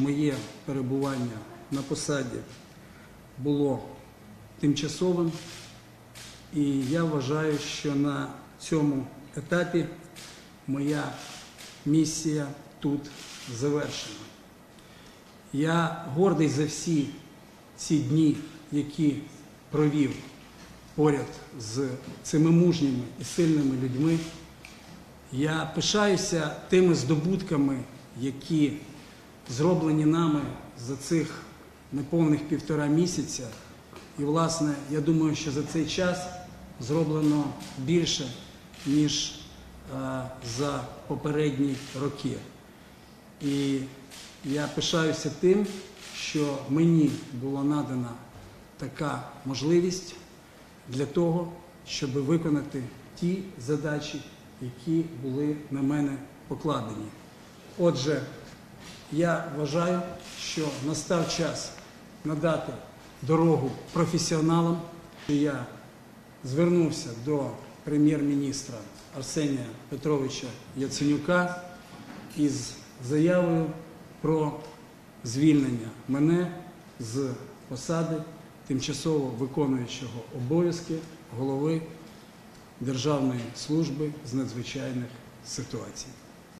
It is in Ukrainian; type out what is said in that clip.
Моє перебування на посаді було тимчасовим, і я вважаю, що на цьому етапі моя місія тут завершена. Я гордий за всі ці дні, які провів поряд з цими мужніми і сильними людьми. Я пишаюся тими здобутками, які зроблені нами за цих неповних півтора місяця. І, власне, я думаю, що за цей час зроблено більше, ніж е, за попередні роки. І я пишаюся тим, що мені була надана така можливість для того, щоб виконати ті задачі, які були на мене покладені. Отже, я вважаю, що настав час надати дорогу професіоналам. Я звернувся до прем'єр-міністра Арсенія Петровича Яценюка із заявою про звільнення мене з посади тимчасово виконуючого обов'язки голови Державної служби з надзвичайних ситуацій.